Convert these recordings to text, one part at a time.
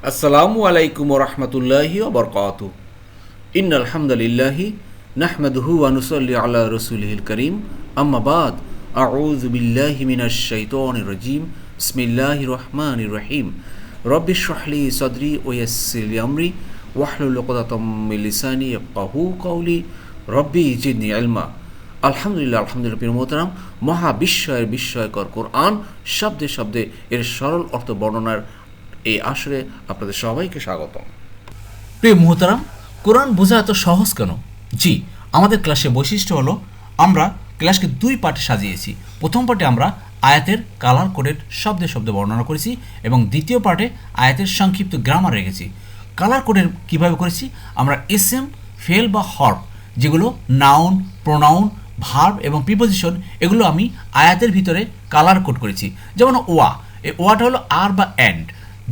আসসালামু আলাইকুম রহমতুল্লাহি বরকাত। ইন আলহামদুলিল্লাহি নাহমাদুহু আনুসল্লি আলা রসুলহিল করিম। আম্মাবাদ আউযু বিল্লাহি মিনাশ শাইতানির রাজিম। বিসমিল্লাহির রহমানির রহিম। রব্বি শহলি সদরি ওয়াসসির লি আমরি ওয়াহলুল উকদাতাম মিন লিসানি ইয়াফকাহু কওলি। রব্বি জিদনি ইলমা। আলহামদুলিল্লাহ আলহামদুলিল্লাহ, প্রিয় মোহতারাম। মহাবিস্ময়ের বিস্ময়কর কোরআন শব্দে শব্দে এর সরল অর্থ বর্ণনার এই আসরে আপনাদের সবাইকে স্বাগতম। প্রিয় মুহতারাম, কোরআন বোঝা এত সহজ কেন? জি, আমাদের ক্লাসের বৈশিষ্ট্য হলো, আমরা ক্লাসকে দুই পার্টে সাজিয়েছি। প্রথম পার্টে আমরা আয়াতের কালার কোডের শব্দে শব্দে বর্ণনা করেছি এবং দ্বিতীয় পার্টে আয়াতের সংক্ষিপ্ত গ্রামার রেখেছি। কালার কোডের কীভাবে করেছি? আমরা এস এম, ফেল বা হর্প যেগুলো নাউন প্রোনাউন ভার্ব এবং প্রিপোজিশন এগুলো আমি আয়াতের ভিতরে কালার কোড করেছি। যেমন ওয়া, এই ওয়াটা হলো আর বা অ্যান্ড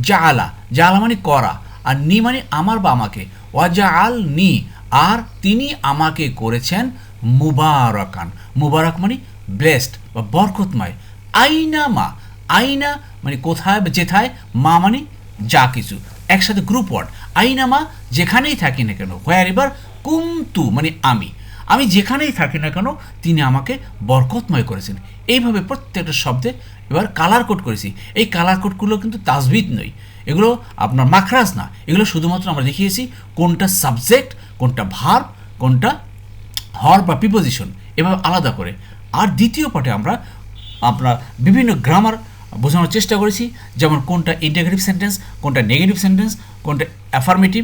জালা জালা মানে করা, আর নি মানে আমার বা আমাকে। ওয়াজা আল নি আর তিনি আমাকে করেছেন মুবারকান। মুবারক মানে ব্লেসড বা বরকতময়। আইনা মা, আইনা মানে কোথায় যেথায়, মা মানে যা কিছু। একসাথে গ্রুপ ওয়ার্ড আইনা মা যেখানেই থাকি না কেন হোয়ার এবার কুমতু মানে আমি। আমি যেখানেই থাকি না কেন, তিনি আমাকে বরকতময় করেছেন। এইভাবে প্রত্যেকটা শব্দে এবার কালার কোড করেছি। এই কালার কোডগুলো কিন্তু তাজবিদ নয়। এগুলো আপনার মাখরাজ না। এগুলো শুধুমাত্র আমরা দেখিয়েছি কোনটা সাবজেক্ট কোনটা ভার কোনটা হর বা প্রিপোজিশন এভাবে আলাদা করে। আর দ্বিতীয় পার্টে আমরা আপনার বিভিন্ন গ্রামার বোঝানোর চেষ্টা করেছি। যেমন কোনটা ইন্টাগ্রেটিভ সেন্টেন্স কোনটা নেগেটিভ সেন্টেন্স কোনটা অ্যাফার্মেটিভ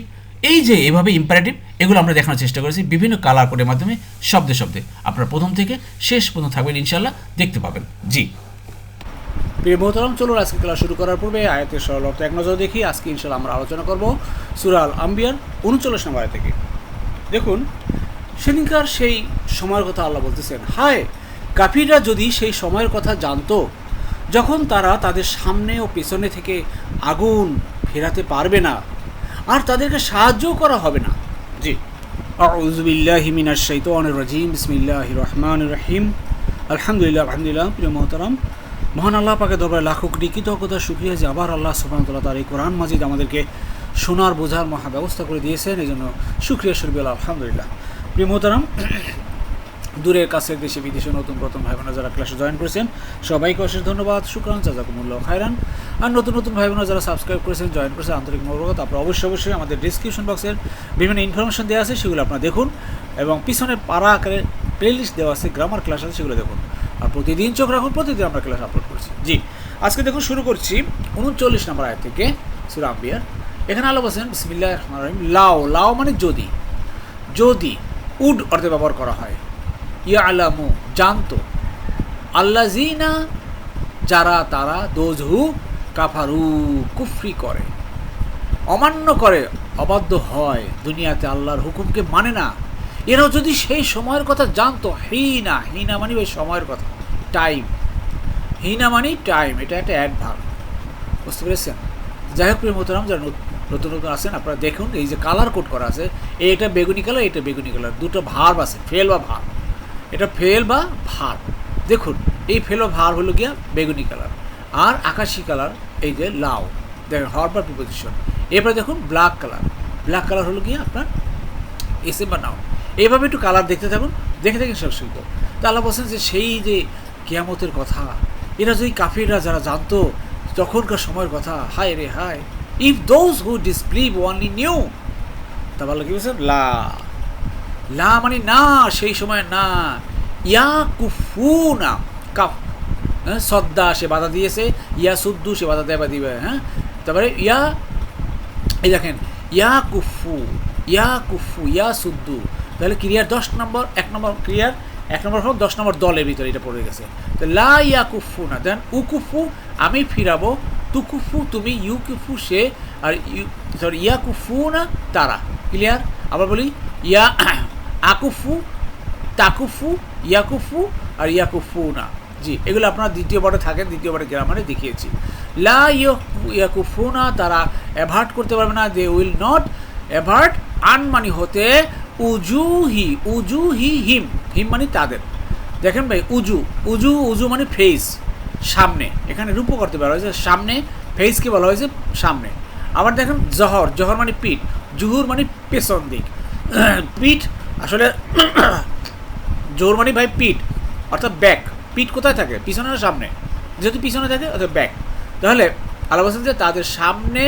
এই যে এভাবে ইম্পারেটিভ এগুলো আমরা দেখানোর চেষ্টা করেছি বিভিন্ন কালার কোডের মাধ্যমে, শব্দে শব্দে। আপনারা প্রথম থেকে শেষ পর্যন্ত থাকবেন ইনশাল্লাহ দেখতে পাবেন। জি। প্রিয় মোহতরম, চলুন আজকে ক্লাস শুরু করার পূর্বে আয়াতের সরল অর্থ এক নজর দেখি। আজকে ইনশাল্লাহ আমরা আলোচনা করব সুরাল আম্বিয়ার উনচল্লিশ নম্বর থেকে। দেখুন, সেদিনকার সেই সময়ের কথা আল্লাহ বলতেছেন, হায়, কাফিররা যদি সেই সময়ের কথা জানতো, যখন তারা তাদের সামনে ও পেছনে থেকে আগুন ফেরাতে পারবে না, আর তাদেরকে সাহায্যও করা হবে না। জি। আউযু বিল্লাহি মিনাশ শাইতানির রাজিম, বিসমিল্লাহির রহমানির রহিম। আলহামদুলিল্লাহ আলহামদুলিল্লাহ, প্রিয় মহতারাম। মহান আল্লাহ পাকে দরবারে লাখো কোটি কৃতজ্ঞতা সুক্রিয়া যে আবার আল্লাহ সুবহানাহু তার এই কোরআন মাজিদ আমাদেরকে শোনার, বোঝার মহা ব্যবস্থা করে দিয়েছেন। এই জন্য সুক্রিয়া শরীফ আলহামদুলিল্লাহ। প্রিয় মহতারাম, দূরের, কাছের দেশে, বিদেশে নতুন, প্রথম ভাই বোনেরা যারা ক্লাসে জয়েন করেছেন, সবাইকে অশেষ ধন্যবাদ। শুক্রান, জাজাকুমুল্লাহ খায়রান। আর নতুন নতুন ভাই বোনেরা যারা সাবস্ক্রাইব করেছেন, জয়েন করেছেন, আন্তরিক মনোরগত আপনারা অবশ্যই অবশ্যই আমাদের ডিসক্রিপশন বক্সের বিভিন্ন ইনফরমেশন দেওয়া আছে, সেগুলো আপনারা দেখুন এবং পিছনে পাড়া আকারে প্লেলিস্ট দেওয়া আছে গ্রামার ক্লাস আছে, সেগুলো দেখুন। আর প্রতিদিন চোখ রাখুন, প্রতিদিন আমরা ক্লাস আপলোড করছি। জি, আজকে দেখুন শুরু করছি উনচল্লিশ নম্বর আয় থেকে সুরা আম্বিয়ার। এখানে আলো বলছেন বিসমিল্লাহ রহমান রহিম, লাও লাও মানে যদি। যদি, উড অর্থে ব্যবহার করা হয়। ইয়া আলামু জানতো। আল্লাহ জিনা যারা, তারা দোজহু কাফারু, কুফরি করে। অমান্য করে, অবাধ্য হয়, দুনিয়াতে আল্লাহর হুকুমকে মানে না। এরাও যদি সেই সময়ের কথা জানতো, হিনা হিনা মানে ওই সময়ের কথা। টাইম হিনা মানে টাইম এটা একটা অ্যাড অ্যাডভার্ব বুঝতে পেরেছেন? যাই হোক, প্রিয় মোহতারাম, যারা নতুন নতুন আছেন, আপনারা দেখুন, এই যে কালার কোড করা আছে এটা বেগুনি কালার এটা বেগুনি কালার দুটো ভার্ব আছে ফেল বা ভার্ব এটা ফেল বা ভার দেখুন, এই ফেল বা ভার হলো গিয়া বেগুনি কালার আর আকাশি কালার এই যে লাউ। দেখেন, হর বা প্রিপোজিশন এরপরে দেখুন ব্ল্যাক কালার ব্ল্যাক কালার হলো গিয়ে আপনার এসে বা নাও এইভাবে একটু কালার দেখতে থাকুন, দেখে দেখে সব শিখব তা আল্লাহ বলছেন যে সেই যে কেয়ামতের কথা। এরা যদি কাফিররা যারা জানতো তখনকার সময়ের কথা, হায় রে হায়। If those who disbelieve only knew তা ভালো কি বলছেন? লা। লা মানে না, সেই সময় না। ইয়া কুফু না কাফ হ্যাঁ সদ্দা সে বাধা দিয়েছে ইয়া সুদ্দু সে বাধা দেবা দিবে হ্যাঁ। তারপরে ইয়া, এই দেখেন ইয়া কুফু ইয়া কুফু ইয়া সুদ্দু তাহলে ক্রিয়ার দশ নম্বর, এক নম্বর ক্রিয়ার এক নম্বর হল দশ নম্বর দলের ভিতরে এটা পড়ে গেছে। তো লা ইয়া কুফু না দেন উকুফু, আমি ফিরাবো, তুকুফু তুমি ইউ কুফু সে, আর ইউ সরি ইয়া কুফু না তারা। ক্লিয়ার আবার বলি, ইয়া আকুফু, তাকুফু, ইয়াকুফু আর ইয়াকুফু না জি, এগুলো আপনার দ্বিতীয় পার্টে থাকেন, দ্বিতীয় পার্টে গ্রামারে দেখিয়েছি। লা ইয়াকুফু না তারা অ্যাভার্ট করতে পারবে না, দে উইল নট অ্যাভার্ট আনমানি হতে উজুহি উজুহি হিম হিম মানে তাদের। দেখেন ভাই, উজু। উজু উজু মানে ফেস সামনে। এখানে রূপ করতে বলা হয়েছে সামনে ফেসকে বলা হয়েছে সামনে। আবার দেখেন, জহর। জহর মানে পিঠ। জুহুর মানে পেছন দিক। পিঠ আসলে জোর মানে ভাই পিঠ, অর্থাৎ ব্যাক পিঠ কোথায় থাকে? পিছনে না সামনে? যেহেতু পিছনে থাকে অর্থাৎ ব্যাক তাহলে আল্লাহ বলছেন যে, তাদের সামনে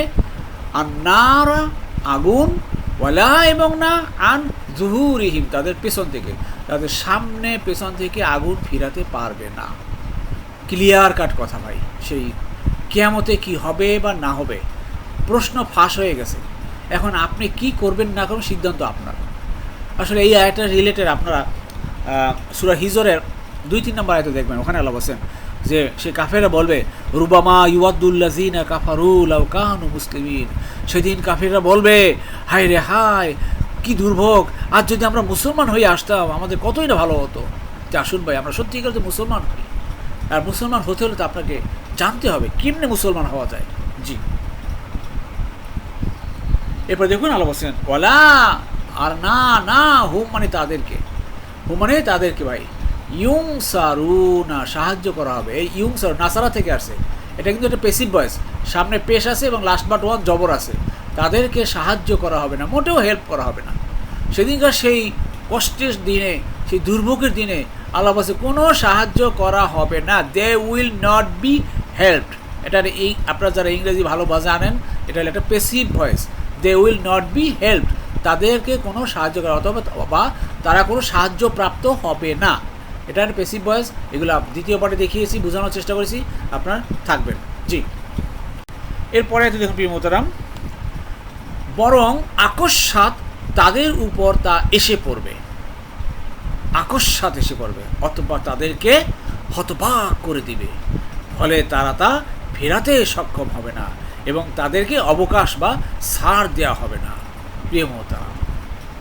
আন্নারা আগুন, ওয়ালা এবং না আন জুহুরিহিম, তাদের পেছন থেকে তাদের সামনে, পেছন থেকে আগুন ফিরাতে পারবে না। ক্লিয়ার কাট কথা ভাই। সেই কেয়ামতে কি হবে বা না হবে, প্রশ্ন ফাঁস হয়ে গেছে। এখন আপনি কি করবেন না করবেন সিদ্ধান্ত আপনার। আসলে এই আয়টা রিলেটেড আপনারা সুরা হিজরের দুই, তিন নম্বর আয়তে দেখবেন। ওখানে আল্লাহ বলছেন যে, সে কাফেরা বলবে, রুবামা ইউয়াদুল্লাজিনা কাফারুল আও কাহানু মুসলিমিন। সেদিন কাফেররা বলবে হায় রে হায় কি দুর্ভোগ? আজ যদি আমরা মুসলমান হয়ে আসতাম, আমাদের কতই না ভালো হতো। যে আসুন ভাই, আমরা সত্যিকার তো মুসলমান হই। আর মুসলমান হতে হলে তো আপনাকে জানতে হবে, কেমনে মুসলমান হওয়া যায়। জি। এরপর দেখুন আলো বলছেন ওলা আর না না, হুম মানে তাদেরকে। হুম মানে তাদেরকে ভাই। ইউং সারুনা সাহায্য করা হবে। এই ইউং সারু নাসারা থেকে আসে। এটা কিন্তু একটা পেসিভ ভয়েস সামনে পেশ আছে এবং লাস্ট বাট ওয়ান জবর আছে। তাদেরকে সাহায্য করা হবে না, মোটেও হেল্প করা হবে না। সেদিনকার সেই কষ্টের দিনে, সেই দুর্ভোগের দিনে আল্লাহ বলছে, কোনো সাহায্য করা হবে না they will not be helped এটা এই, আপনারা যারা ইংরেজি ভালো জানেন এটা হলো একটা passive voice they will not be helped তাদেরকে কোনো সাহায্য করা হবে বা তারা কোনো সাহায্য প্রাপ্ত হবে না। এটা একটা পেসিভ ভয়েস এগুলো দ্বিতীয় পার্টে দেখিয়েছি, বোঝানোর চেষ্টা করেছি, আপনার থাকবেন। জি। এরপরে দেখুন প্রিয় মোতারাম বরং আকস্মাত তাদের উপর তা এসে পড়বে। আকস্মাত এসে পড়বে অথবা তাদেরকে হতবাক করে দিবে। ফলে তারা তা ফেরাতে সক্ষম হবে না এবং তাদেরকে অবকাশ বা ছাড় দেওয়া হবে না। প্রিয় মোহতারাম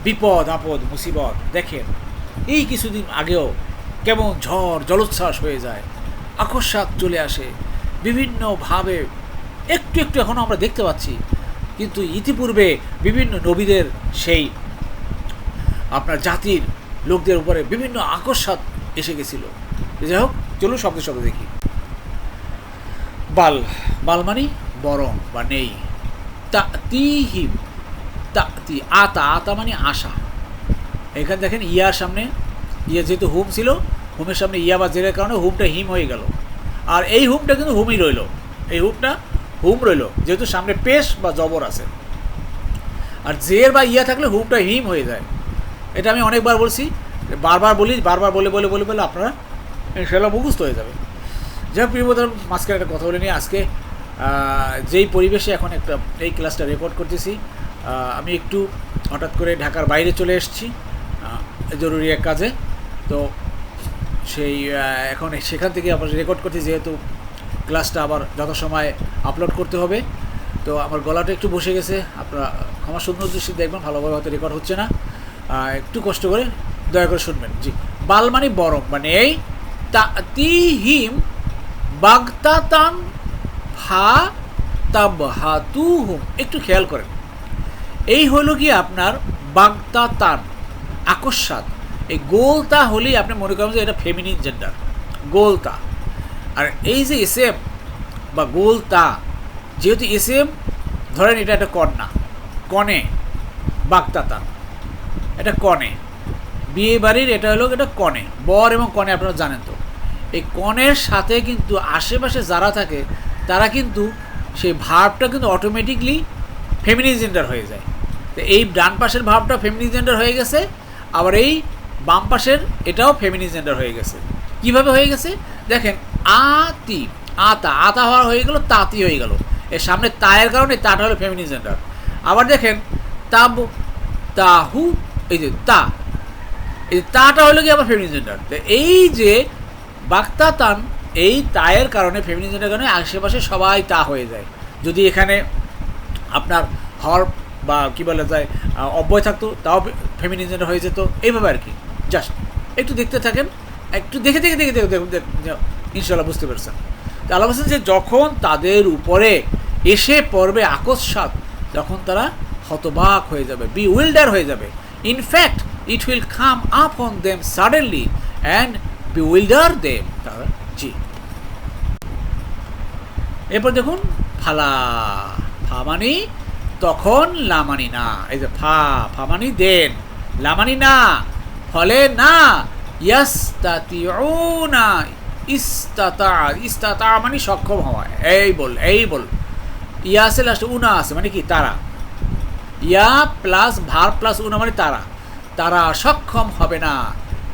বিপদ, আপদ, মুসিবত, দেখেন, এই কিছুদিন আগেও কেমন ঝড়, জলোচ্ছ্বাস হয়ে যায় আকস্মাত চলে আসে। বিভিন্নভাবে একটু একটু এখনও আমরা দেখতে পাচ্ছি কিন্তু ইতিপূর্বে বিভিন্ন নবীদের সেই আপনার জাতির লোকদের উপরে বিভিন্ন আকস্মাত এসে গেছিল। যাই হোক, চলুন শব্দ শব্দ দেখি। বাল বাল মানে বরং বা নেই। তা তিহিম তা তি আতা আতা মানে আশা। এখানে দেখেন ইয়ার সামনে ইয়া যেহেতু হুম ছিল, হুমের সামনে ইয়া বা জেরের কারণে হুমটা হিম হয়ে গেল। আর এই হুমটা কিন্তু হুমই রইল। এই হুমটা হুম রইল, যেহেতু সামনে পেশ বা জবর আছে। আর জের বা ইয়া থাকলে হুমটা হিম হয়ে যায়। এটা আমি অনেকবার বলছি, বারবার বলি, বারবার বলে বলে বলে বলে আপনারা সেটা মুখস্থ হয়ে যাবে যাই হোক প্রিয়তার মাঝখানে একটা কথা বলে নিয়ে আজকে যেই পরিবেশে এখন একটা, এই ক্লাসটা রেকর্ড করতেছি আমি একটু হঠাৎ করে ঢাকার বাইরে চলে এসেছি জরুরি এক কাজে। তো সেই এখন সেখান থেকে আবার রেকর্ড করছি, যেহেতু ক্লাসটা আবার যথাসময়ে আপলোড করতে হবে। তো আমার গলাটা একটু বসে গেছে, আপনারা ক্ষমা সুন্দর দৃষ্টি দেখবেন, ভালোভাবে হয়তো রেকর্ড হচ্ছে না। একটু কষ্ট করে দয়া করে শুনবেন। জি বাল মানে বরং মানে এই তিহিম বাগতাতান ফা তাব হাতুহুম একটু খেয়াল করেন। এই হলো কি আপনার বাগতাতান আকস্মাত এই গোলতা হলেই আপনি মনে করেন যে এটা ফেমিনিন জেন্ডার গোলতা। আর এই যে এসএম বা গোল তা যেহেতু এসএম ধরেন এটা একটা কন্যা, কনে বাগতাতান এটা কনে। বিয়ে বাড়ির এটা হলো এটা কনে, বর এবং কনে, আপনারা জানেন তো। এই কনের সাথে কিন্তু আশেপাশে যারা থাকে, তারা কিন্তু সেই ভাবটা কিন্তু অটোমেটিকলি ফেমিনিন জেন্ডার হয়ে যায়। তো এই ডান পাশের ভাবটা ফেমিনিন জেন্ডার হয়ে গেছে, আবার এই বাম পাশের এটাও ফেমিনিন জেন্ডার হয়ে গেছে। কীভাবে হয়ে গেছে? দেখেন আতি আতা আতা হওয়া হয়ে গেল তাতি হয়ে গেল এর সামনে তায়ের কারণে তাটা হলো ফেমিনিন জেন্ডার আবার দেখেন তাব তাহু এই যে তা এই তাটা হলো কি আবার ফেমিনিন জেন্ডার এই যে বাক্তা তান এই তায়ের কারণে ফেমিনিন জেন্ডার কারণে আশেপাশে সবাই তা হয়ে যায় যদি এখানে আপনার হর বা কি বলা যায় অব্যয় থাকতো তাও ফেমিনিন জেন্ডার হয়ে যেত এইভাবে আর কি জাস্ট একটু দেখতে থাকেন একটু দেখে দেখে দেখে দেখে দেখে দেখে ইনশাল্লাহ বুঝতে পারছেন। আল্লাহ বলছেন যে যখন তাদের উপরে এসে পড়বে আকস্মাত তখন তারা হতবাক হয়ে যাবে বি উইল্ডার হয়ে যাবে। In fact it will come up on them suddenly and bewilder them তারা, জি। এরপর দেখুন, ফালা, ফা মানি, তখন লামানি না। এই যে ফা ফা মানি দেন লামানি না, ফলে না, ইয়াস্তাতিউনা ইস্তাতা ইস্তাতা মানে সক্ষম হওয়া। এই বল এই বল। ইয়া আছে লাস্টে উনা আছে মানে কি? তারা। ইয়া প্লাস ভার প্লাস উনা মানে তারা। তারা সক্ষম হবে না।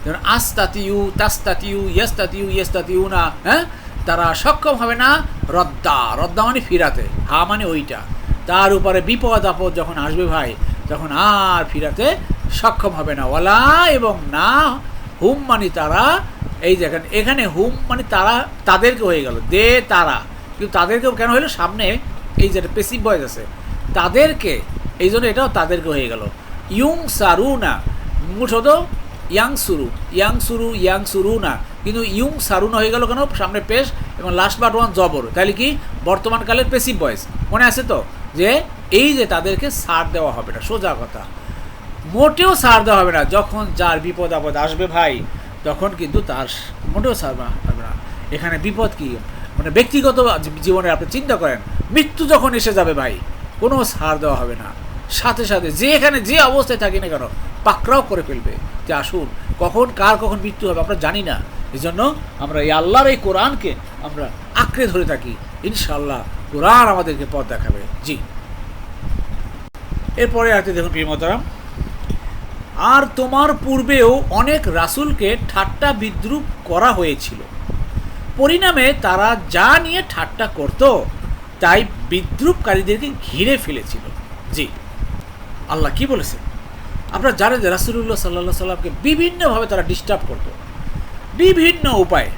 যেমন আস্তাতিউ, তাস্তাতিউ, ইয়াস্তাতিউ, ইয়েস্তাতিউ না হ্যাঁ? তারা সক্ষম হবে না, রদ্দা। রদ্দা মানে ফিরাতে, হা মানে ওইটা। তার উপরে বিপদ আপদ যখন আসবে ভাই, তখন আর ফিরাতে সক্ষম হবে না। ওলা এবং না, হুম মানে তারা এই যে এখানে হুম মানে তারা তাদেরকে হয়ে গেল। দে তারা। কিন্তু তাদেরকেও কেন হলো? সামনে এই যে পেসিভ ভয়েস আছে। তাদেরকে, এই জন্য এটাও তাদেরকে হয়ে গেল। ইয়ং সারু না। মুঠত ইয়াং সুরু। ইয়াং সুরু ইয়াং সুরু না। কিন্তু ইয়ং সারুনা হয়ে গেল কেন? সামনে পেশ এবং লাস্ট বাট ওয়ান জবর। তাহলে কি? বর্তমানকালের পেসিভ ভয়েস মনে আছে তো? যে এই যে তাদেরকে সার দেওয়া হবে না। সোজা কথা। মোটেও সার দেওয়া হবে না। যখন যার বিপদ আপদ আসবে ভাই তখন কিন্তু তার মোটেও সার হবে না। এখানে বিপদ কি? মানে ব্যক্তিগত জীবনে আপনি চিন্তা করেন, মৃত্যু যখন এসে যাবে ভাই, কোনো সার দেওয়া হবে না। সাথে সাথে যে এখানে যে অবস্থায় থাকি না কেন, পাকড়াও করে ফেলবে। যে আসুন, কখন, কার কখন মৃত্যু হবে আমরা জানি না। এই জন্য আমরা এই আল্লাহর এই কোরআনকে আমরা আঁকড়ে ধরে থাকি। ইনশাল্লাহ কোরআন আমাদেরকে পথ দেখাবে। জি। এরপরে আছে দেখুন প্রিয়মতারাম আর তোমার পূর্বেও অনেক রাসূলকে ঠাট্টা বিদ্রুপ করা হয়েছিল। পরিণামে তারা যা নিয়ে ঠাট্টা করত, তাই বিদ্রুপকারীদেরকে ঘিরে ফেলেছিল। জি। আল্লাহ কি বলেছেন? আপনারা জানেন যে রাসুল্লাহ সাল্লাহ সাল্লামকে বিভিন্নভাবে তারা ডিস্টার্ব করত। বিভিন্ন উপায়ে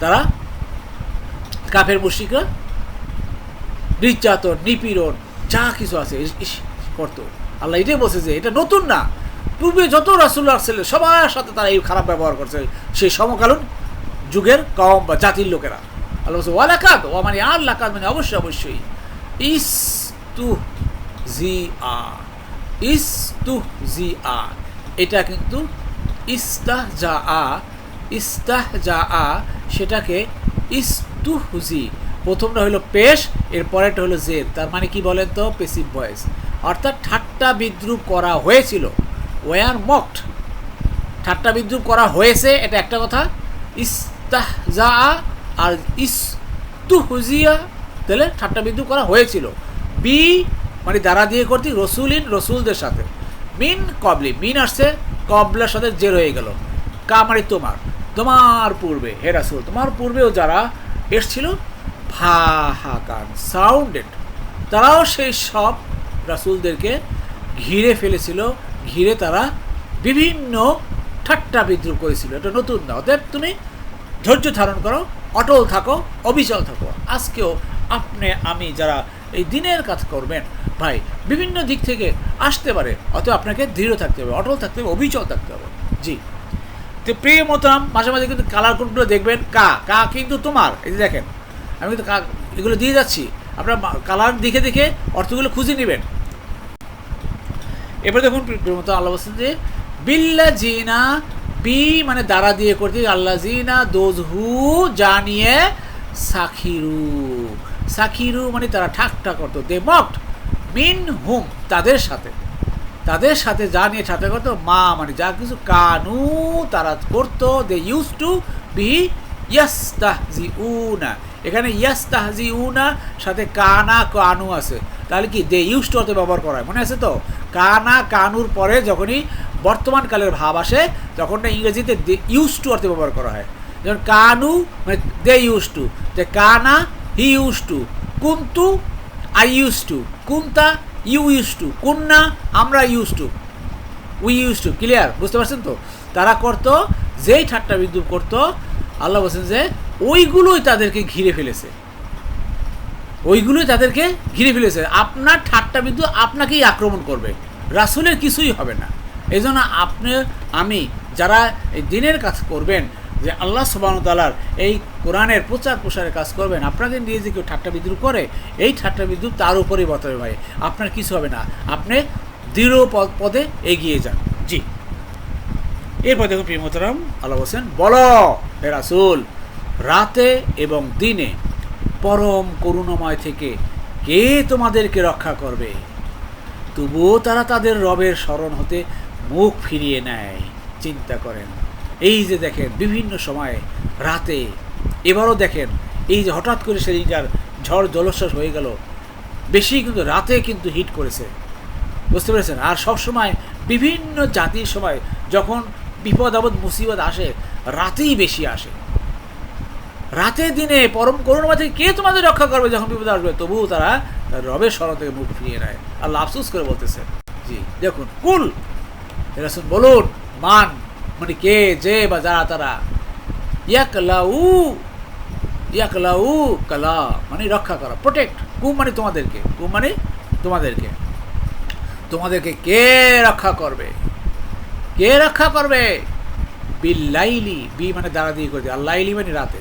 তারা কাফের মুশিকরা নির্যাতন, নিপীড়ন, যা কিছু আছে করতো। আল্লাহ এটাই বলছে যে এটা নতুন না। পূর্বে যত রাসুল্লাহ ছিলেন সবার সাথে তারা এই খারাপ ব্যবহার করছে, সেই সমকালীন যুগের কম বা জাতির লোকেরা। আল্লাহ বলছে ওয়ালাকাত ও মানে আর লাকাত মানে অবশ্যই অবশ্যই। ইস তু জি আ ইস তু জি আ এটা কিন্তু ইস্তাহ যা আ ইস্তাহ যা আ সেটাকে ইস্তুহজি। প্রথমটা হলো পেশ এর পরেরটা হলো জেদ। তার মানে কি বলেন তো? পেসিভ ভয়েস অর্থাৎ ঠাট্টা বিদ্রুপ করা হয়েছিল। ওয়ার মকড ঠাট্টা বিদ্রুপ করা হয়েছে, এটা একটা কথা। ইস্তাহজা আর ইস্তুহজিয়া, তাহলে ঠাট্টা বিদ্রুপ করা হয়েছিল। বি মানে দ্বারা দিয়ে করতে রসুলিন, রসুলদের সাথে। মিন কবলি, মিন আসছে কবলার সাথে জের হয়ে গেল। কা মানে তোমার। তোমার পূর্বে, হে রাসুল, তোমার পূর্বেও যারা এসছিল ভা হাকান সাউন্ডেড, তারাও সেই সব রাসুলদেরকে ঘিরে ফেলেছিল ঘিরে তারা বিভিন্ন ঠাট্টা বিদ্রুপ করেছিল। এটা নতুন না। অতএব তুমি ধৈর্য ধারণ করো, অটল থাকো, অবিচল থাকো। আজকেও আপনি, আমি যারা এই দিনের কাজ করবেন, ভাই, বিভিন্ন দিক থেকে আসতে পারে। অতএব আপনাকে দৃঢ় থাকতে হবে, অটল থাকতে হবে, অবিচল থাকতে হবে। জি। তো প্রিয় মতাম মাঝে মাঝে কিন্তু কালার কোডগুলো দেখবেন, কা কা কিন্তু তোমার। এই যে দেখেন, আমি কিন্তু কা, এগুলো দিয়ে যাচ্ছি। আপনার কালার দেখে দেখে অর্থগুলো খুঁজে নেবেন। এবার দেখুন মতো আল্লাহ বলছেন যে বিল্লা জিনা বি মানে দ্বারা দিয়ে করতে আল্লাহ জিনা দোজ হু জানিয়ে সাখিরু। সাখিরু মানে তারা ঠাকটা করতো। দে মকড মিন হুম তাদের সাথে। তাদের সাথে যা নিয়ে ঠাট্টা করতো, মা মানে যা কিছু কানু তারা করতো। দে ইউজ টু বি ইয়াস্তাহজি উনা এখানে ইয়াস্তাহজি উনা সাথে কানা কানু আছে। তাহলে কি? দে ইউজ টু অর্থে ব্যবহার করা হয়। মনে আছে তো? কানা, কানুর পরে যখনই বর্তমান কালের ভাব আসে, তখন ইংরেজিতে দে ইউজ টু অর্থে ব্যবহার করা হয়। যেমন কানু মানে দে ইউজ টু যে কানা, হি ইউজ টু কুন্তু, আই ইউজ টু কুন্তা, ইউ ইউজ টু কুন্না, আমরা used to we used to clear বুঝতে পারছেন তো? তারা করতো, যেই ঠাট্টা বিদ্রুপ করতো, আল্লাহ বলছেন যে, ওইগুলোই তাদেরকে ঘিরে ফেলেছে। ওইগুলোই তাদেরকে ঘিরে ফেলেছে। আপনার ঠাট্টা বিদ্রুপ আপনাকেই আক্রমণ করবে। রাসুলের কিছুই হবে না। এই জন্য আপনি, আমি, যারা এই দিনের কাজ করবেন, যে আল্লাহ সুবাহতালার এই কোরআনের প্রচার প্রসারের কাজ করবেন আপনাকে নিয়ে যে কেউ ঠাট্টা বিদ্রুপ করে, এই ঠাট্টা বিদ্রুপ তার উপরেই বতাবে ভাই। আপনার কিছু হবে না। আপনি দৃঢ় পদ- এগিয়ে যান। জি। এরপর দেখুন প্রিয়মতরাম আল্লাহ হোসেন বলো, হে রাসুল, রাতে এবং দিনে পরম করুণাময় থেকে কে তোমাদেরকে রক্ষা করবে? তবুও তারা তাদের রবের স্মরণ হতে মুখ ফিরিয়ে নেয়। চিন্তা করেন। এই যে দেখেন, বিভিন্ন সময়ে রাতে এবারও দেখেন, এই যে হঠাৎ করে সেদিনকার ঝড় জলোচ্ছ্বাস হয়ে গেল, বেশি কিন্তু রাতে কিন্তু হিট করেছে। বুঝতে পেরেছেন? আর সবসময় বিভিন্ন জাতির সময় যখন বিপদ, আপদ, মুসিবত আসে, রাতেই বেশি আসে। রাতে দিনে পরম করুণা থেকে কে তোমাদের রক্ষা করবে যখন বিপদ আসবে? তবুও তারা রবের স্মরণ থেকে মুখ ফিরিয়ে নেয়। আল্লাহ আফসোস করে বলতেছে, জি, দেখুন, কুল এরাসুন বলুন, মান মানে কে, যে বা যারা তারা, ইয়াকলাউ ইয়াকলাউ কালা মানে রক্ষা করা প্রোটেক্ট কু মানে তোমাদেরকে কু মানে তোমাদেরকে। তোমাদেরকে কে রক্ষা করবে? কে রক্ষা করবে? বিল্লাইলি বি মানে দাঁড়া দিয়ে করে আল্লাইলি মানে রাতে।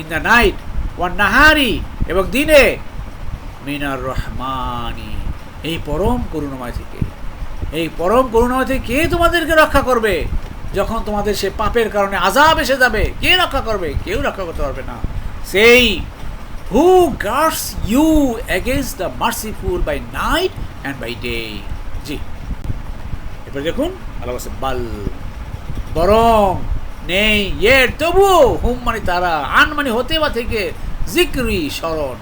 ইন দ্য নাইট ওয়ান নাহারি এবং দিনে মিনার রহমানি এই পরম করুণাময় থেকে, এই পরম করুণাময় থেকে কে তোমাদেরকে রক্ষা করবে? যখন তোমাদের সে পাপের কারণে আজাব এসে যাবে, কে রক্ষা করবে? কেউ রক্ষা করতে পারবে না। সেই who guards you against the merciful by night and by day জি। এবার দেখুন, আল্লাহ বাল, বরং নেই। এর তবুও হুম মানে তারা, আন মানে হতে বা থেকে জিক্রি, স্মরণ।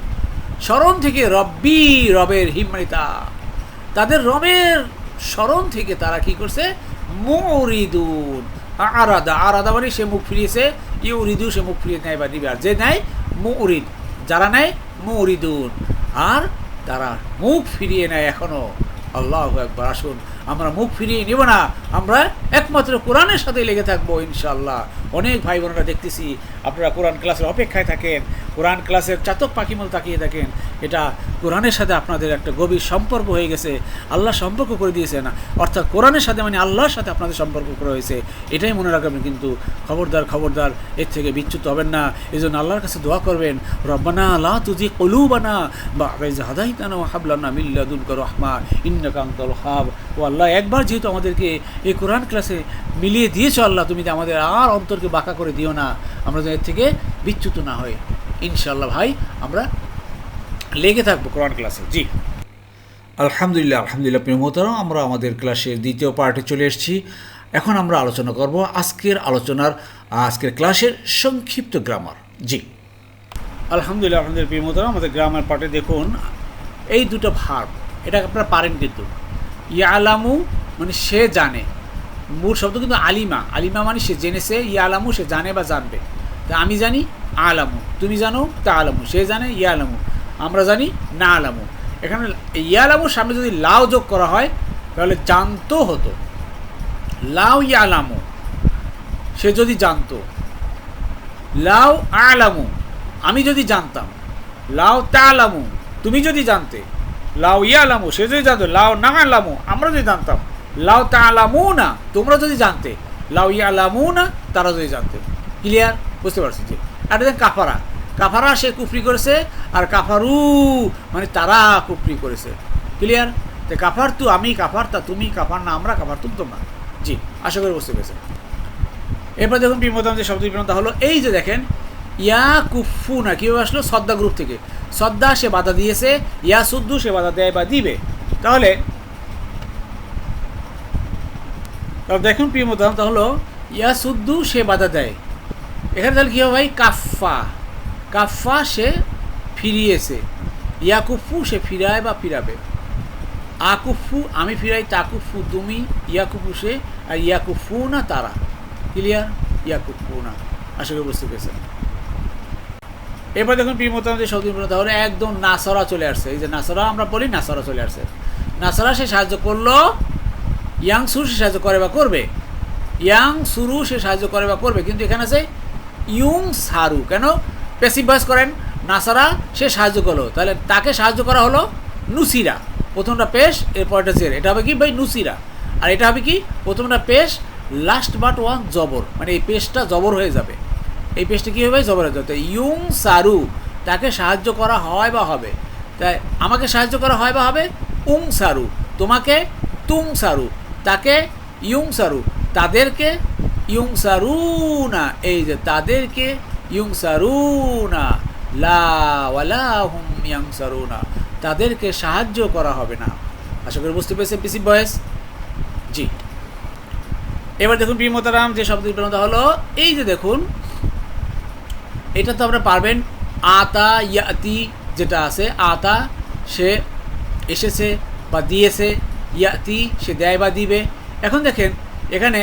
স্মরণ থেকে রব্বি, রবের হিম মানে তাদের রবের স্মরণ থেকে তারা কি করছে? মরিদুন। আরাদা আরাদা মানে সে মুখ ফিরিয়েছে, ইউরিদু সে মুখ ফিরিয়ে নেয় বা নিবে আর যে নেয়? মুরিদ। যারা নেয়? মরিদুন। আর তারা মুখ ফিরিয়ে নেয় এখনও। আল্লাহ একবার আসুন। আমরা মুখ ফিরিয়ে নেব না। আমরা একমাত্র কোরআনের সাথে লেগে থাকব ইনশাল্লাহ অনেক ভাই বোনেরা দেখতেছি আপনারা কোরআন ক্লাসের অপেক্ষায় থাকেন, কোরআন ক্লাসের চাতক পাখিমল তাকিয়ে থাকেন, এটা কোরআনের সাথে আপনাদের একটা গভীর সম্পর্ক হয়ে গেছে, আল্লাহ সম্পর্ক করে দিয়েছে না। অর্থাৎ কোরআনের সাথে মানে আল্লাহর সাথে আপনাদের সম্পর্ক করা হয়েছে, এটাই মনে রাখবেন কিন্তু খবরদার খবরদার, এর থেকে বিচ্যুত হবেন না। এই জন্য আল্লাহর কাছে দোয়া করবেন, রব্বানা লা তুজি কলুবানা বা হাদাইতানা হাবলানা মিল্লাদুলকা রহমা ইন্নাকান্তল হাব ও আল্লাহ, একবার যেহেতু আমাদেরকে এই কোরআন ক্লাসে মিলিয়ে দিয়েছ আল্লাহ, তুমি আমাদের আর অন্তরকে বাঁকা করে দিও না। আমরা থেকে বিচ্যুত না হই ইনশাল্লাহ ভাই আমরা লেগে থাকব কোরআন ক্লাসে। জি। আলহামদুলিল্লাহ আলহামদুলিল্লাহ প্রিয় মোহতারাম আমরা আমাদের ক্লাসের দ্বিতীয় পার্টে চলে এসেছি। এখন আমরা আলোচনা করব আজকের আলোচনার আজকের ক্লাসের সংক্ষিপ্ত গ্রামার জি। আলহামদুলিল্লাহ আপনাদের প্রিয় আমাদের গ্রামের পার্টে দেখুন। এই দুটো ভার্ব এটা আপনারা পারেন কিন্তু। ইয়ালামু মানে সে জানে। মূল শব্দ কিন্তু আলিমা। আলিমা মানে সে জেনেছে ইয়ালামু সে জানে বা জানবে। তা আমি জানি আলামু। তুমি জানো তা আলামু। সে জানে ইয়ালামু। আমরা জানি না আলামু। এখানে ইয়ালামুর সামনে যদি লাও যোগ করা হয়, তাহলে জানতো হতো। লাও ইয়ালামু। সে যদি জানতো। লাও আলামু। আমি যদি জানতাম। লাও তালামু তুমি যদি জানতে। লাও ইয়ালামু। সে যদি জানতো। লাও না আলামু। আমরা যদি জানতাম। লাও তালামু না। তোমরা যদি জানতে। লাও ইয়ালামু না, তারা যদি জানতে। ক্লিয়ার বুঝতে পারছি যে আর দেখেন কাফারা। কাফারা সে কুফরি করেছে আর কাফারু মানে তারা কুফরি করেছে। ক্লিয়ার তো কাফার তু আমি, কাফার তা তুমি, কাফার না আমরা, কাফার তুমি তোমরা। জি, আশা করি বুঝতে পেরেছে এরপর দেখুন বিমতাম যে শব্দ বিপণতা হলো, এই যে দেখেন, ইয়া কুফু না কীভাবে আসলো? সদ্দা গ্রুপ থেকে। সদ্দা সে বাধা দিয়েছে, ইয়া সুদ্দু সে বাধা দেয় বা দিবে। তাহলে দেখুন প্রিয়মতাম তাহলে ইয়া সুদ্দু সে বাধা দেয়। এখানে তাহলে কী হবে ভাই? কাফা কাফা সে ফিরিয়েছে। ইয়াকুফু সে ফিরায় বা ফিরাবে। আকুফু, আমি ফিরাই তাকুফু, তুমি ইয়াকুফু সে, আর ইয়াকুফু না তারা। ক্লিয়ার ইয়াকুফু না। আশা করি বুঝতে পেরেছেন। এরপর দেখুন প্রিমতাম যে সৌদি তাহলে একদম নাসরা চলে আসছে। এই যে নাসরা, আমরা বলি নাসরা চলে আসছে। নাসরা সে সাহায্য করল ইয়াং সুর সে সাহায্য করে বা করবে। ইয়াং সুরু সে সাহায্য করে বা করবে। কিন্তু এখানে আছে ইউং সারু, কেন? পেসিভ ভয়েস করেন, নাসারা, সে সাহায্য করল। তাহলে তাকে সাহায্য করা হলো নুসিরা। প্রথমটা পেশ, এরপরটা জের। এটা হবে কি ভাই? নুসিরা। আর এটা হবে কি? প্রথমটা পেশ লাস্ট বাট ওয়ান জবর। মানে এই পেশটা জবর হয়ে যাবে। এই পেশটা কী হবে? জবর হয়ে যাবে। ইউং সারু, তাকে সাহায্য করা হয় বা হবে? তাই আমাকে সাহায্য করা হয় বা হবে? উং সারু। তোমাকে তুং সারু। তাকে ইউং সারু। তাদেরকে ইউং সারু না এই যে তাদেরকে ইউং সারু না হুম ইয়াং সারু না তাদেরকে সাহায্য করা হবে না। আশা করি বুঝতে পেরেছেন, পিসি বয়েস জি। এবার দেখুন বিমতারাম যে শব্দ বেরোতে হলো, এই যে দেখুন, এটা তো আপনারা পারবেন, আতা ইয়াতি যেটা আছে, আতা সে এসেছে বা দিয়েছে, ইয়াতি সে দেয় বা দিবে। এখন দেখেন, এখানে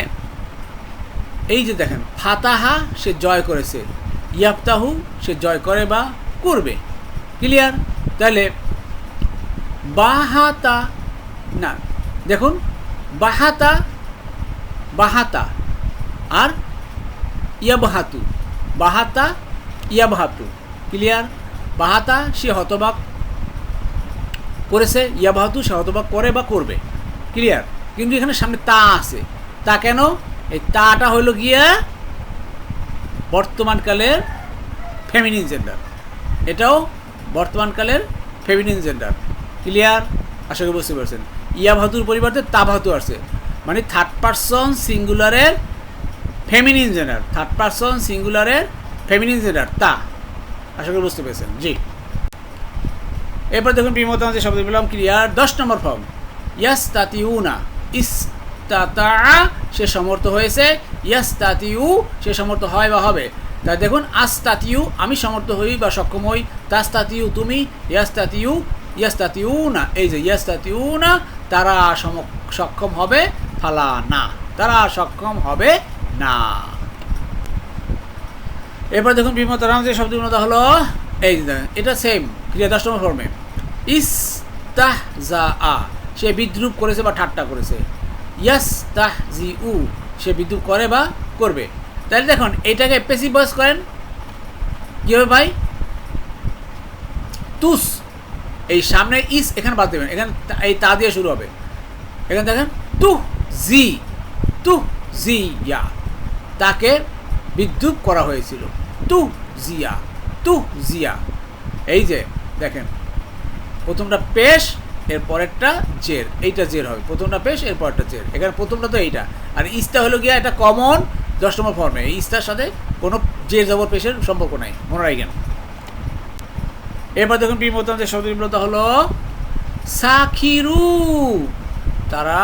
এই যে দেখেন, ফাতাহা সে জয় করেছে ইয়াপ্তাহু সে জয় করে বা করবে। ক্লিয়ার তাহলে বাহাতা, না, দেখুন, বাহাতা বাহাতা, আর ইয়াবহাতু, বাহাতা, ইয়াবহাতু। ক্লিয়ার বাহাতা সে হতবাক করেছে, ইয়াবাহাতু সে হতবাক করে বা করবে। ক্লিয়ার কিন্তু এখানে সামনে তা আছে। তা কেন? এই তাটা হলো গিয়ে বর্তমানকালের ফেমিনিন জেন্ডার এটাও বর্তমানকালের ফেমিনিন জেন্ডার ক্লিয়ার আশা করি বুঝতে পারছেন। ইয়া ভাতুর পরিবর্তে তা ভাতু আছে মানে থার্ড পারসন সিঙ্গুলারের ফেমিনিন জেন্ডার থার্ড পারসন সিঙ্গুলারের ফেমিনিন জেন্ডার তা। আশা করি বুঝতে পেরেছেন। জি। এরপর দেখুন বিমত যে শব্দ পেলাম। ক্লিয়ার দশ নম্বর ফর্ম ইয়াস তাতিউনা ইস সে সমর্থ হয়েছে। ইয়াস তাতিউ সে সমর্থ হয় বা হবে? তাই দেখুন আস তাতিউ আমি সমর্থ হই বা সক্ষম হই। তাস তাতিউ তুমি ইয়াস তাতিউ ইয়াস তাতিউ না এই যে ইয়াস তাতিউ না তারা সক্ষম হবে ফালা না তারা সক্ষম হবে না। এরপর দেখুন বিমত রাম যে শব্দ বিমত হলো, এই এটা সেম ক্রিয়া দশ নম্বর ফর্মে ইস তাহ জা আ সে বিদ্রুপ করেছে বা ঠাট্টা করেছে। ইয়াস তাহ জি উ সে বিদ্রুপ করে বা করবে। তাহলে দেখুন, এটাকে পেসি বয়স করেন। কী হবে ভাই? তুস। এই সামনে ইস এখানে বাদ দেবেন। এখানে এই তা দিয়ে শুরু হবে। এখানে দেখেন তু জি তু জি ইয়া। তাকে বিদ্যুৎ করা হয়েছিল। তু জিয়া তু জিয়া এই যে, দেখেন, প্রথমটা পেশ এর পরেরটা জের, এইটা জের হবে। প্রথমটা পেশ এর পরেরটা জের। এখানে প্রথমটা তো এইটা। আর ইস্তা হলো গিয়া এটা কমন দশ নম্বর ফর্মে এই ইস্তার সাথে কোনো জের জবর পেশের সম্পর্ক নাই। মনে রাখেন। এবার দেখুন বিমতম যে শব্দ বিমূলতা হলো সাকিরু তারা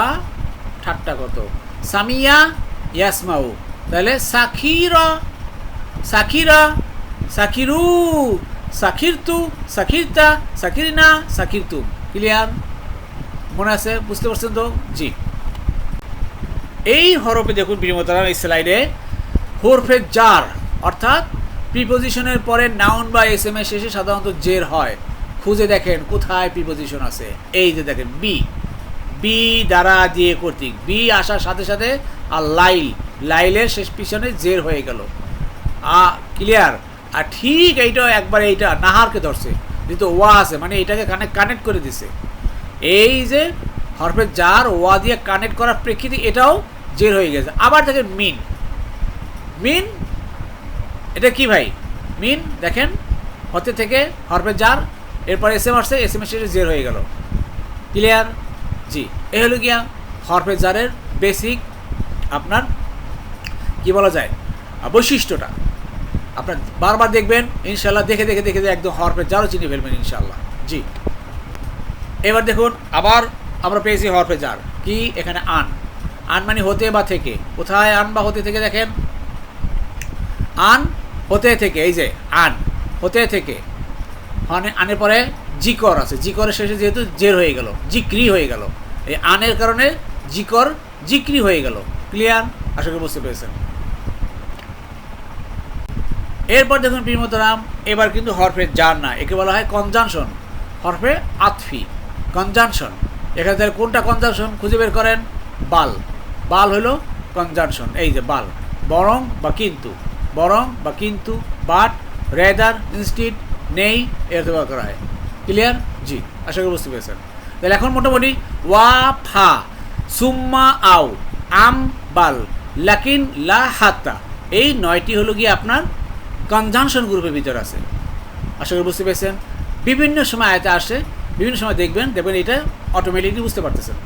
ঠাট্টা কত সামিয়া ইয়াসমাউ। তাহলে সাকিরা সাকিরা সাকিরু সাকিরতু সাকিরতা সাকিরিনা সাকিরতু ক্লিয়ার মনে আছে? বুঝতে পারছেন তো? জি। এই হরফে দেখুন বিনিমতারা এই স্লাইডে হরফে জার অর্থাৎ প্রিপোজিশনের পরে নাউন বা এস এম এর শেষে সাধারণত জের হয়। খুঁজে দেখেন কোথায় প্রিপোজিশন আছে। এই যে দেখেন বি বি দ্বারা দিয়ে কর্তৃক বি আসার সাথে সাথে, আর লাইল লাইলের শেষ পিছনে জের হয়ে গেল। আ ক্লিয়ার আর ঠিক এইটাও একবার এইটা নাহারকে ধরছে। যেহেতু ওয়া আছে মানে এটাকে কানেক্ট কানেক্ট করে দিছে। এই যে হরফের জার, ওয়া দিয়ে কানেক্ট করার প্রেক্ষিতে এটাও জের হয়ে গেছে। আবার দেখেন মিন। মিন, এটা কি ভাই? মিন, দেখেন, হতে থেকে হরফের জার, এরপর এস এম আসছে, এস এম এস জের হয়ে গেল। ক্লিয়ার জি। এ হলো গিয়া হরফের জারের বেসিক আপনার, কি বলা যায়? বৈশিষ্ট্যটা। আপনার বারবার দেখবেন, ইনশাল্লাহ দেখে দেখে দেখে একদম হরফের জারও চিনে ফেলবেন ইনশাল্লাহ। জি। এবার দেখুন, আবার আমরা পেয়েছি হরফে জার কি? এখানে আন। আন মানে হতে বা থেকে। কোথায় আন বা হতে থেকে দেখেন? আন হতে থেকে, এই যে, আন হতে থেকে। মানে আনের পরে জিকর আছে। জিকরের শেষে যেহেতু জের হয়ে গেল, জিক্রি হয়ে গেল। এই আনের কারণে জিকর জিক্রি হয়ে গেল। ক্লিয়ার? আশা করি বুঝতে পেরেছেন। এরপর দেখুন প্রিমতরাম এবার কিন্তু হরফে যার না, একে বলা হয় কনজাংশন হরফে আতফি কনজাংশন এখানে তাহলে কোনটা কনজাংশন খুঁজে বের করেন, বাল। বাল হলো কনজাংশন এই যে বাল। বরং বা কিন্তু, বরং বা কিন্তু বাট রেদার ইনস্টিট নেই, এর ব্যবহার করা হয়। ক্লিয়ার জি, আশা করি বুঝতে পেরেছেন। তাহলে এখন মোটামুটি, ওয়া, ফা, সুম্মা আউ আম, বাল, লাকিন, লা, হাতা, এই নয়টি হলো গিয়ে আপনার কনজাংশন গ্রুপের ভিতর আছে। আশা করি বুঝতে পেরেছেন। বিভিন্ন সময় আয়তে আসে, বিভিন্ন সময় দেখবেন দেখবেন এটা অটোমেটিকলি বুঝতে পারতেছেন।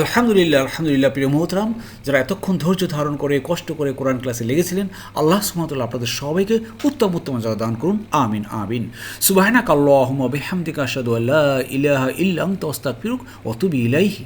আলহামদুলিল্লাহ আলহামদুলিল্লাহ, প্রিয় মোহতরাম, যারা এতক্ষণ ধৈর্য ধারণ করে, কষ্ট করে কোরআন ক্লাসে লেগেছিলেন, আল্লাহ সুমতুল্লাহ আপনাদের সবাইকে উত্তম উত্তম যা দান করুন, আমিন আমিন। সুবাহনা কাল্লাহম বিহামদিকা আশহাদু আল্লা ইলাহা ইল্লা আনতা আস্তাগফিরুক ওয়া ইলাইহি।